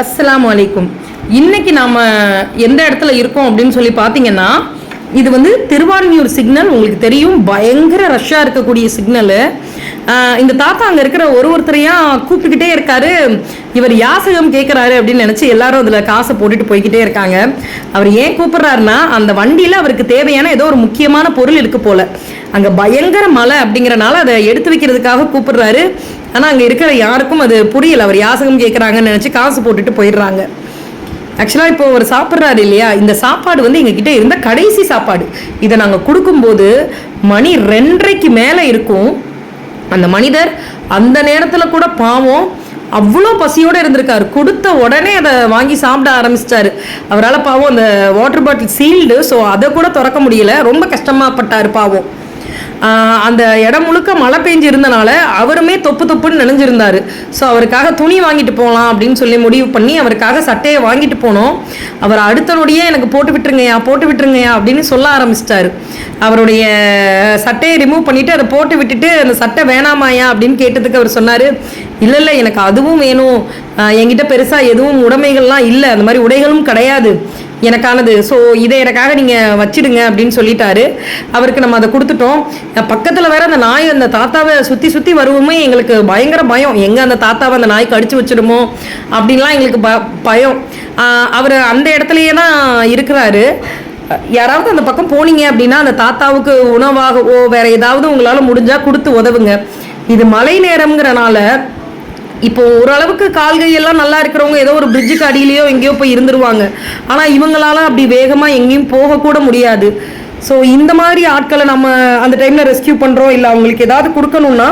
அஸ்ஸலாமு வலைக்கும் இன்னைக்கு நாம எந்த இடத்துல இருக்கோம் அப்படின்னு சொல்லி பார்த்தீங்கன்னா இது வந்து திருவான்மியூர் சிக்னல் உங்களுக்கு தெரியும் பயங்கர ரஷ்ஷாக இருக்கக்கூடிய சிக்னலு. இந்த தாத்தா அங்கே இருக்கிற ஒரு ஒருத்தரையாக கூப்பிட்டுக்கிட்டே இருக்காரு. இவர் யாசகம் கேட்குறாரு அப்படின்னு நினச்சி எல்லாரும் அதில் காசை போட்டுட்டு போய்கிட்டே இருக்காங்க. அவர் ஏன் கூப்பிட்றாருன்னா அந்த வண்டியில் அவருக்கு தேவையான ஏதோ ஒரு முக்கியமான பொருள் இருக்கு போல. அங்கே பயங்கர மழை அப்படிங்கிறனால அதை எடுத்து வைக்கிறதுக்காக கூப்பிடுறாரு. ஆனால் அங்கே இருக்கிற யாருக்கும் அது புரியல. அவர் யாசகம் கேட்குறாங்கன்னு நினச்சி காசு போட்டுட்டு போயிடுறாங்க. ஆக்சுவலாக இப்போ அவர் சாப்பிட்றாரு இல்லையா? இந்த சாப்பாடு வந்து எங்ககிட்ட இருந்த கடைசி சாப்பாடு. இதை நாங்கள் கொடுக்கும்போது மணி ரெண்டரைக்கு மேலே இருக்கும். அந்த மனிதர் அந்த நேரத்தில் கூட பாவம் அவ்வளோ பசியோடு இருந்திருக்காரு. கொடுத்த உடனே அதை வாங்கி சாப்பிட ஆரம்பிச்சிட்டாரு. அவரால் பாவம் அந்த வாட்டர் பாட்டில் சீல்டு ஸோ அதை கூட திறக்க முடியல. ரொம்ப கஷ்டமாப்பட்டார் பாவம். அந்த இடம் முழுக்க மழை பெஞ்சு இருந்தனால அவருமே தொப்பு தொப்புன்னு நினைஞ்சிருந்தார். ஸோ அவருக்காக துணி வாங்கிட்டு போகலாம் அப்படின்னு சொல்லி முடிவு பண்ணி அவருக்காக சட்டையை வாங்கிட்டு போனோம். அவர் அடுத்த நொடியே எனக்கு போட்டு விட்டுருங்கய்யா போட்டு விட்டுருங்கய்யா அப்படின்னு சொல்ல ஆரம்பிச்சிட்டாரு. அவருடைய சட்டையை ரிமூவ் பண்ணிட்டு அதை போட்டு விட்டுட்டு அந்த சட்டை வேணாமாயா அப்படின்னு கேட்டதுக்கு அவர் சொன்னார் இல்லை இல்லை எனக்கு அதுவும் வேணும். என்கிட்ட பெருசாக எதுவும் உடைமைகள்லாம் இல்லை. அந்த மாதிரி உடைகளும் கிடையாது. எனக்கானது. ஸோ இதை எனக்காக நீங்கள் வச்சிடுங்க அப்படின்னு சொல்லிட்டாரு. அவருக்கு நம்ம அதை கொடுத்துட்டோம். பக்கத்தில் வேற அந்த நாய் அந்த தாத்தாவை சுற்றி சுற்றி வருவோமே எங்களுக்கு பயங்கர பயம். எங்கே அந்த தாத்தாவை அந்த நாய் கடிச்சு வச்சிடுமோ அப்படின்லாம் எங்களுக்கு ப பயம். அவர் அந்த இடத்துலையே தான் இருக்கிறாரு. யாராவது அந்த பக்கம் போனீங்க அப்படின்னா அந்த தாத்தாவுக்கு உணவாகவோ வேற ஏதாவது உங்களால் முடிஞ்சால் கொடுத்து உதவுங்க. இது மழை நேரம்ங்கிறனால இப்போ ஓரளவுக்கு கால்கையெல்லாம் நல்லா இருக்கிறவங்க ஏதோ ஒரு பிரிட்ஜுக்கு அடியிலேயோ எங்கேயோ போய் இருந்துருவாங்க. ஆனால் இவங்களால அப்படி வேகமாக எங்கேயும் போகக்கூட முடியாது. ஸோ இந்த மாதிரி ஆட்களை நம்ம அந்த டைமில் ரெஸ்கியூ பண்ணுறோம் இல்லை அவங்களுக்கு ஏதாவது கொடுக்கணும்னா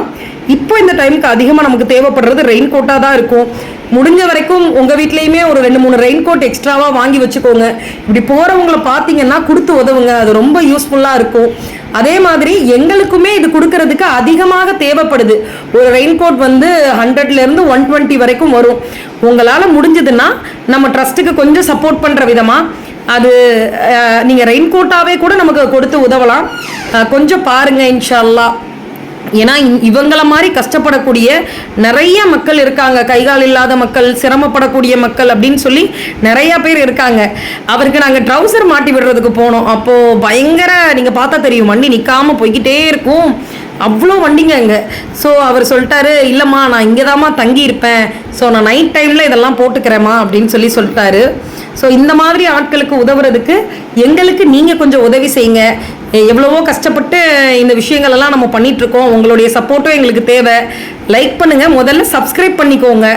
இப்போ இந்த டைமுக்கு அதிகமாக நமக்கு தேவைப்படுறது ரெயின் கோட்டாக தான் இருக்கும். முடிஞ்ச வரைக்கும் உங்கள் வீட்லேயுமே ஒரு ரெண்டு மூணு ரெயின் கோட் எக்ஸ்ட்ராவாக வாங்கி வச்சுக்கோங்க. இப்படி போகிறவங்கள பார்த்தீங்கன்னா கொடுத்து உதவுங்க. அது ரொம்ப யூஸ்ஃபுல்லாக இருக்கும். அதே மாதிரி எங்களுக்குமே இது கொடுக்கறதுக்கு அதிகமாக தேவைப்படுது. ஒரு ரெயின் கோட் வந்து ஹண்ட்ரட்லேருந்து ஒன் டுவெண்ட்டி வரைக்கும் வரும். உங்களால் முடிஞ்சதுன்னா நம்ம ட்ரஸ்ட்டுக்கு கொஞ்சம் சப்போர்ட் பண்ணுற விதமாக அது நீங்கள் ரெயின்கோட்டாகவே ரெயின் கூட நமக்கு கொடுத்து உதவலாம். கொஞ்சம் பாருங்கள் இன்ஷா அல்லாஹ் ஏன்னா இவங்கள மாதிரி கஷ்டப்படக்கூடிய நிறைய மக்கள் இருக்காங்க. கைகால் இல்லாத மக்கள் சிரமப்படக்கூடிய மக்கள் அப்படின்னு சொல்லி நிறைய பேர் இருக்காங்க. அவருக்கு நாங்கள் ட்ரௌசர் மாட்டி விடுறதுக்கு போனோம். அப்போ பயங்கர நீங்க பார்த்தா தெரியும் வண்டி நிற்காம போய்கிட்டே இருக்கும். அவ்வளோ வண்டிங்க அங்கே. ஸோ அவர் சொல்லிட்டாரு இல்லைம்மா நான் இங்கே தாம்மா தங்கியிருப்பேன். ஸோ நான் நைட் டைமில் இதெல்லாம் போட்டுக்கிறேம்மா அப்படின்னு சொல்லி சொல்லிட்டாரு. ஸோ இந்த மாதிரி ஆட்களுக்கு உதவுறதுக்கு எங்களுக்கு நீங்கள் கொஞ்சம் உதவி செய்யுங்க. எவ்வளவோ கஷ்டப்பட்டு இந்த விஷயங்கள் எல்லாம் நம்ம பண்ணிட்டு இருக்கோம். உங்களுடைய சப்போர்ட்டும் எங்களுக்கு தேவை. லைக் பண்ணுங்க. முதல்ல சப்ஸ்கிரைப் பண்ணிக்கோங்க.